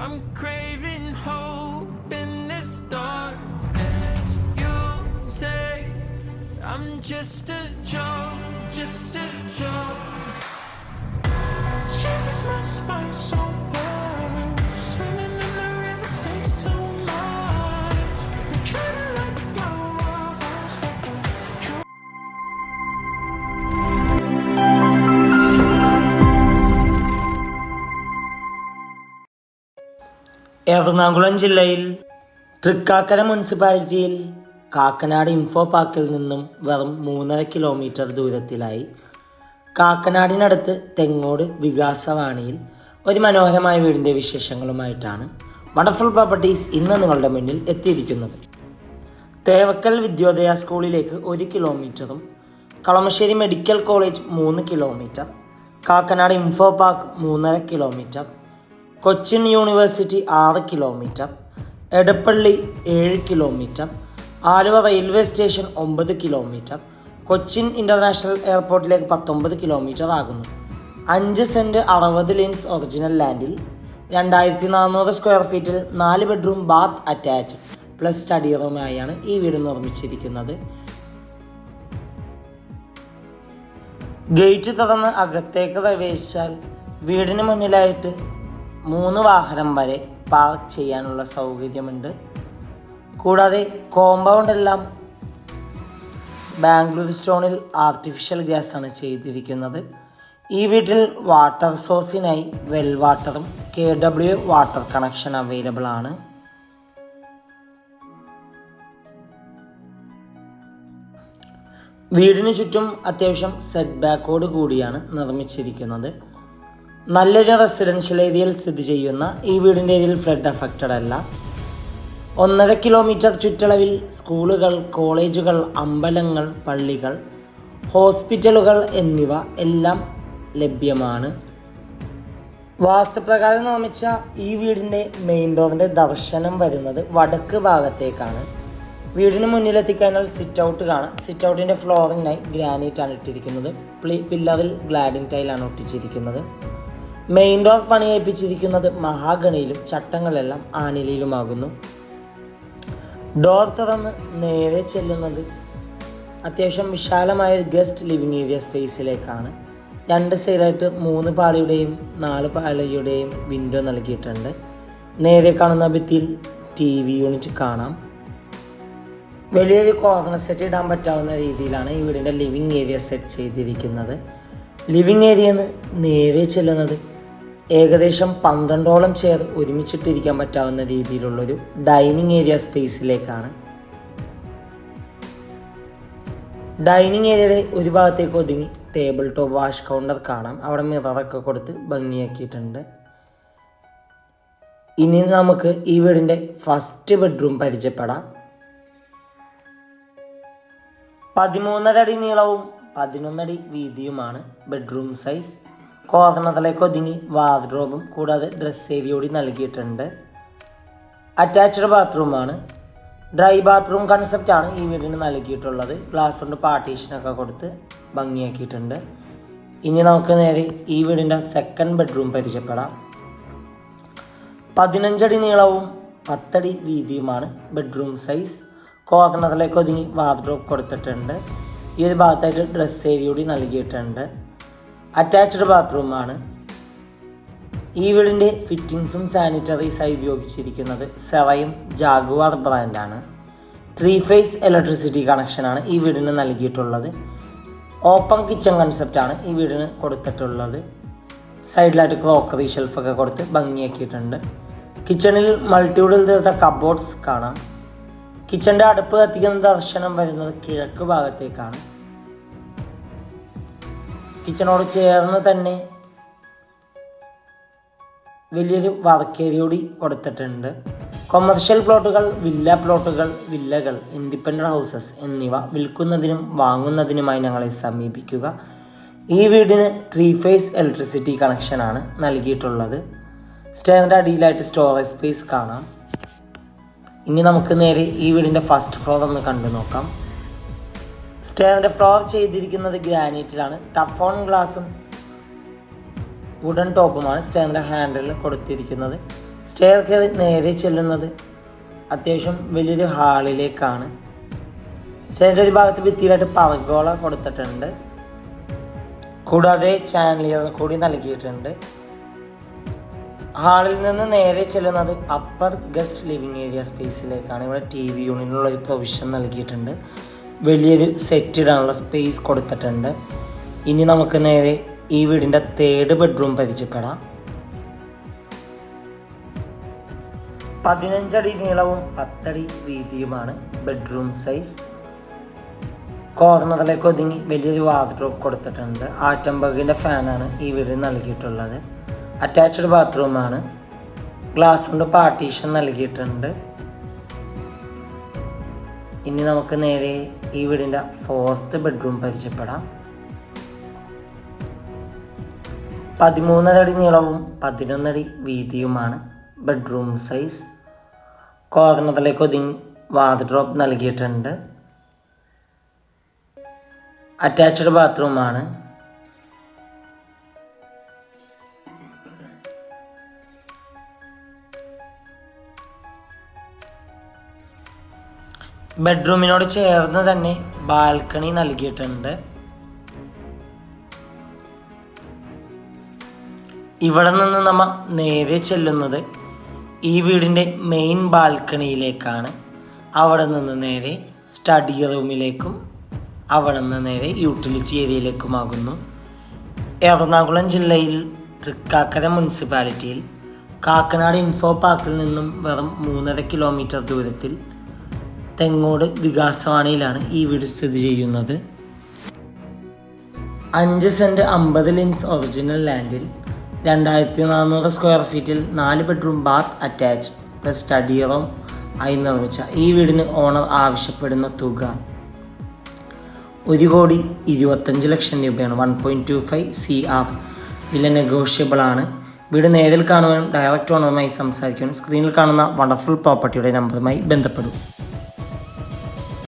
I'm craving hope in this dark darkness. You say I'm just a joke, just a joke. Shivers my spine so Ernakulam ജില്ലയിൽ തൃക്കാക്കര മുനിസിപ്പാലിറ്റിയിൽ Kakkanad info പാർക്കിൽ നിന്നും വെറും മൂന്നര kilometre ദൂരത്തിലായി. കാക്കനാടിനടുത്ത് Thengode വികാസവാണിയിൽ ഒരു മനോഹരമായ വീടിന്റെ വിശേഷങ്ങളുമായിട്ടാണ് വണ്ടർഫുൾ പ്രോപ്പർട്ടീസ് ഇന്ന് നിങ്ങളുടെ മുന്നിൽ എത്തിയിരിക്കുന്നത്. തേവക്കൽ വിദ്യോദയ സ്കൂളിലേക്ക് ഒരു കിലോമീറ്ററും കളമശ്ശേരി മെഡിക്കൽ കോളേജ് മൂന്ന് കിലോമീറ്റർ കാക്കനാട് ഇൻഫോ പാർക്ക് മൂന്നര കിലോമീറ്റർ കൊച്ചിൻ യൂണിവേഴ്സിറ്റി ആറ് കിലോമീറ്റർ എടപ്പള്ളി ഏഴ് കിലോമീറ്റർ ആലുവ റെയിൽവേ സ്റ്റേഷൻ ഒമ്പത് കിലോമീറ്റർ കൊച്ചിൻ ഇന്റർനാഷണൽ എയർപോർട്ടിലേക്ക് പത്തൊമ്പത് കിലോമീറ്റർ ആകുന്നു. അഞ്ച് സെന്റ് അറുപത് ലിൻസ് ഒറിജിനൽ ലാൻഡിൽ രണ്ടായിരത്തി നാനൂറ് സ്ക്വയർ ഫീറ്റിൽ നാല് bedroom bath attach plus study റൂമായാണ് ഈ വീട് നിർമ്മിച്ചിരിക്കുന്നത്. ഗേറ്റ് തുറന്ന് അകത്തേക്ക് പ്രവേശിച്ചാൽ വീടിന് മുന്നിലായിട്ട് മൂന്ന് വാഹനം വരെ പാർക്ക് ചെയ്യാനുള്ള സൗകര്യമുണ്ട്. കൂടാതെ കോമ്പൗണ്ട് എല്ലാം ബാംഗ്ലൂർ സ്റ്റോണിൽ ആർട്ടിഫിഷ്യൽ ഗ്യാസ് ആണ് ചെയ്തിരിക്കുന്നത്. ഈ വീട്ടിൽ വാട്ടർ സോഴ്സിനായി വെൽ വാട്ടറും K W water connection available ആണ്. വീടിനു ചുറ്റും അത്യാവശ്യം സെറ്റ് ബാക്കോട് കൂടിയാണ് നിർമ്മിച്ചിരിക്കുന്നത്. നല്ലൊരു റെസിഡൻഷ്യൽ ഏരിയയിൽ സ്ഥിതി ചെയ്യുന്ന ഈ വീടിന്റെ ഏരിയയിൽ ഫ്ലഡ് അഫക്റ്റഡ് അല്ല. ഒന്നര കിലോമീറ്റർ ചുറ്റളവിൽ സ്കൂളുകൾ കോളേജുകൾ അമ്പലങ്ങൾ പള്ളികൾ ഹോസ്പിറ്റലുകൾ എന്നിവ എല്ലാം ലഭ്യമാണ്. വാസ്തുപ്രകാരം നിർമ്മിച്ച ഈ വീടിന്റെ മെയിൻ ഡോറിന്റെ ദർശനം വരുന്നത് വടക്ക് ഭാഗത്തേക്കാണ്. വീടിന് മുന്നിലെത്തിക്കഴിഞ്ഞാൽ സിറ്റ് ഔട്ട് കാണാം. സിറ്റ് ഔട്ടിന്റെ ഫ്ലോറിനായി ഗ്രാനൈറ്റ് ആണ് ഇട്ടിരിക്കുന്നത്. പ്ലി പില്ലറിൽ ഗ്ലാഡിംഗ് ടൈലാണ് ഒട്ടിച്ചിരിക്കുന്നത്. മെയിൻ ഡോർ പണിയേൽപ്പിച്ചിരിക്കുന്നത് മഹാഗണിയിലും ചട്ടങ്ങളെല്ലാം ആനിലയിലുമാകുന്നു. ഡോർ തുറന്ന് നേരെ ചെല്ലുന്നത് അത്യാവശ്യം വിശാലമായ ഗസ്റ്റ് ലിവിങ് ഏരിയ സ്പേസിലേക്കാണ് രണ്ട് സൈഡായിട്ട് മൂന്ന് പാളിയുടെയും നാല് പാളിയുടെയും വിൻഡോ നൽകിയിട്ടുണ്ട്. നേരെ കാണുന്ന ഭിത്തിയിൽ ടി വി യൂണിറ്റ് കാണാം. വലിയൊരു കോർണർ സെറ്റ് ഇടാൻ പറ്റാവുന്ന രീതിയിലാണ് ഈ വീടിന്റെ ലിവിങ് ഏരിയ സെറ്റ് ചെയ്തിരിക്കുന്നത്. ലിവിങ് ഏരിയന്ന് നേരെ ചെല്ലുന്നത് ഏകദേശം പന്ത്രണ്ടോളം ചെയർ ഒരുമിച്ചിട്ടിരിക്കാൻ പറ്റാവുന്ന രീതിയിലുള്ളൊരു ഡൈനിങ് ഏരിയ സ്പേസിലേക്കാണ്. ഡൈനിങ് ഏരിയയുടെ ഒരു ഭാഗത്തേക്ക് ഒതുങ്ങി ടേബിൾ ടോപ്പ് വാഷ് കൗണ്ടർ കാണാം. അവിടെ മിററൊക്കെ കൊടുത്ത് ഭംഗിയാക്കിയിട്ടുണ്ട്. ഇനി നമുക്ക് ഈ വീടിന്റെ ഫസ്റ്റ് ബെഡ്റൂം പരിചയപ്പെടാം. പതിമൂന്നര അടി നീളവും പതിനൊന്നടി വീതിയുമാണ് ബെഡ്റൂം സൈസ്. കോർണറിലേക്ക് ഒതുങ്ങി വാർഡ്രോബും കൂടാതെ ഡ്രസ് ഏരിയ കൂടി നൽകിയിട്ടുണ്ട്. അറ്റാച്ച്ഡ് ബാത്റൂമാണ് ഡ്രൈ ബാത്റൂം കൺസെപ്റ്റാണ് ഈ വീടിന് നൽകിയിട്ടുള്ളത്. ഗ്ലാസ് കൊണ്ട് പാർട്ടീഷനൊക്കെ കൊടുത്ത് ഭംഗിയാക്കിയിട്ടുണ്ട്. ഇനി നമുക്ക് നേരെ ഈ വീടിന്റെ സെക്കൻഡ് ബെഡ്റൂം പരിചയപ്പെടാം. പതിനഞ്ചടി നീളവും പത്തടി വീതിയുമാണ് ബെഡ്റൂം സൈസ് കോർണറിലേക്ക് ഒതുങ്ങി വാർഡ്രോബ് കൊടുത്തിട്ടുണ്ട്. ഈ ഒരു ഭാഗത്തായിട്ട് ഡ്രസ് കൂടി നൽകിയിട്ടുണ്ട്. അറ്റാച്ച്ഡ് ബാത്റൂമാണ് ഈ വീടിന്റെ ഫിറ്റിങ്സും സാനിറ്ററീസായി ഉപയോഗിച്ചിരിക്കുന്നത് സെവയും ജാഗുവാർ ബ്രാൻഡാണ് ത്രീ ഫേസ് ഇലക്ട്രിസിറ്റി കണക്ഷനാണ് ഈ വീടിന് നൽകിയിട്ടുള്ളത്. ഓപ്പൺ കിച്ചൺ കൺസെപ്റ്റാണ് ഈ വീടിന് കൊടുത്തിട്ടുള്ളത്. സൈഡിലായിട്ട് ക്രോക്കറി ഷെൽഫൊക്കെ കൊടുത്ത് ഭംഗിയാക്കിയിട്ടുണ്ട്. കിച്ചണിൽ മൾട്ടിയൂഡിൽ തീർത്ത കബോർഡ്സ് കാണാം. കിച്ചന്റെ അടുപ്പ് കത്തിക്കുന്ന ദർശനം വരുന്നത് കിഴക്ക് ഭാഗത്തേക്കാണ്. കിച്ചണോട് ചേർന്ന് തന്നെ വലിയൊരു വർക്കേരിയോടി കൊടുത്തിട്ടുണ്ട്. കൊമേർഷ്യൽ പ്ലോട്ടുകൾ വില്ല പ്ലോട്ടുകൾ വില്ലകൾ ഇൻഡിപെൻഡന്റ് ഹൗസസ് എന്നിവ വിൽക്കുന്നതിനും വാങ്ങുന്നതിനുമായി ഞങ്ങളെ സമീപിക്കുക. ഈ വീടിന് ത്രീ ഫേസ് ഇലക്ട്രിസിറ്റി കണക്ഷനാണ് നൽകിയിട്ടുള്ളത്. സ്റ്റേറിന്റെ അടിയിലായിട്ട് സ്റ്റോറേജ് സ്പേസ് കാണാം. ഇനി നമുക്ക് നേരെ ഈ വീടിന്റെ ഫസ്റ്റ് ഫ്ലോർ ഒന്ന് കണ്ടു നോക്കാം സ്റ്റേറിന്റെ ഫ്ലോർ ചെയ്തിരിക്കുന്നത് ഗ്രാനൈറ്റിലാണ് ടഫോൺ ഗ്ലാസും വുഡൻ ടോപ്പുമാണ് സ്റ്റേറിന്റെ ഹാൻഡിൽ കൊടുത്തിരിക്കുന്നത്. സ്റ്റെയർ കയറി നേരെ ചെല്ലുന്നത് അത്യാവശ്യം വലിയൊരു ഹാളിലേക്കാണ് സ്റ്റേജിന്റെ ഒരു ഭാഗത്ത് ഭിത്തിയിലായിട്ട് പവഗോള കൊടുത്തിട്ടുണ്ട്. കൂടാതെ ചാനലിയർ കൂടി നൽകിയിട്ടുണ്ട്. ഹാളിൽ നിന്ന് നേരെ ചെല്ലുന്നത് അപ്പർ ഗസ്റ്റ് ലിവിങ് ഏരിയ സ്പേസിലേക്കാണ് ഇവിടെ ടി വി യൂണിനുള്ള ഒരു പ്രൊവിഷൻ നൽകിയിട്ടുണ്ട്. വലിയൊരു സെറ്റ് ഇടാനുള്ള സ്പേസ് കൊടുത്തിട്ടുണ്ട്. ഇനി നമുക്ക് നേരെ ഈ വീടിന്റെ തേർഡ് ബെഡ്റൂം പരിചയപ്പെടാം പതിനഞ്ചടി നീളവും പത്തടി വീതിയുമാണ് ബെഡ്റൂം സൈസ് കോർണറിലേക്ക് ഒതുങ്ങി വലിയൊരു വാർഡ്രോബ് കൊടുത്തിട്ടുണ്ട്. ആറ്റംബർഗിന്റെ ഫാനാണ് ഈ വീടിന് നൽകിയിട്ടുള്ളത്. അറ്റാച്ച്ഡ് ബാത്റൂമാണ് ഗ്ലാസ് കൊണ്ട് പാർട്ടീഷൻ നൽകിയിട്ടുണ്ട്. ഇനി നമുക്ക് നേരെ ഈ വീടിന്റെ ഫോർത്ത് ബെഡ്റൂം പരിചയപ്പെടാം. പതിമൂന്നരടി നീളവും പതിനൊന്നടി വീതിയുമാണ് ബെഡ്റൂം സൈസ് കോർണറിലേക്ക് ഒതുങ്ങി വാർഡ്രോബ് നൽകിയിട്ടുണ്ട്. അറ്റാച്ച്ഡ് ബാത്റൂമാണ് ബെഡ്റൂമിനോട് ചേർന്ന് തന്നെ ബാൽക്കണി നൽകിയിട്ടുണ്ട്. ഇവിടെ നിന്ന് നമ്മൾ നേരെ ചെല്ലുന്നത് ഈ വീടിന്റെ മെയിൻ ബാൽക്കണിയിലേക്കാണ് അവിടെ നിന്ന് നേരെ സ്റ്റഡി റൂമിലേക്കും അവിടെ നിന്ന് നേരെ യൂട്ടിലിറ്റി ഏരിയയിലേക്കുമാകുന്നു എറണാകുളം ജില്ലയിൽ തൃക്കാക്കര മുനിസിപ്പാലിറ്റിയിൽ കാക്കനാട് ഇൻഫോ പാർക്കിൽ നിന്നും വെറും മൂന്നര കിലോമീറ്റർ ദൂരത്തിൽ തെങ്ങോട് വികാസവാണിയിലാണ് ഈ വീട് സ്ഥിതി ചെയ്യുന്നത്. അഞ്ച് സെന്റ് അമ്പത് ലിൻസ് ഒറിജിനൽ ലാൻഡിൽ രണ്ടായിരത്തി നാനൂറ് സ്ക്വയർ ഫീറ്റിൽ നാല് bedroom bath attach plus study room ആയി നിർമ്മിച്ച ഈ വീടിന് ഓണർ ആവശ്യപ്പെടുന്ന തുക ഒരു കോടി ഇരുപത്തഞ്ച് ലക്ഷം രൂപയാണ്. One point two five C R വില നെഗോഷ്യബിൾ ആണ്. വീട് നേരിൽ കാണുവാനും ഡയറക്റ്റ് ഓണറുമായി സംസാരിക്കാനും സ്ക്രീനിൽ കാണുന്ന വണ്ടർഫുൾ പ്രോപ്പർട്ടിയുടെ നമ്പറുമായി ബന്ധപ്പെടും.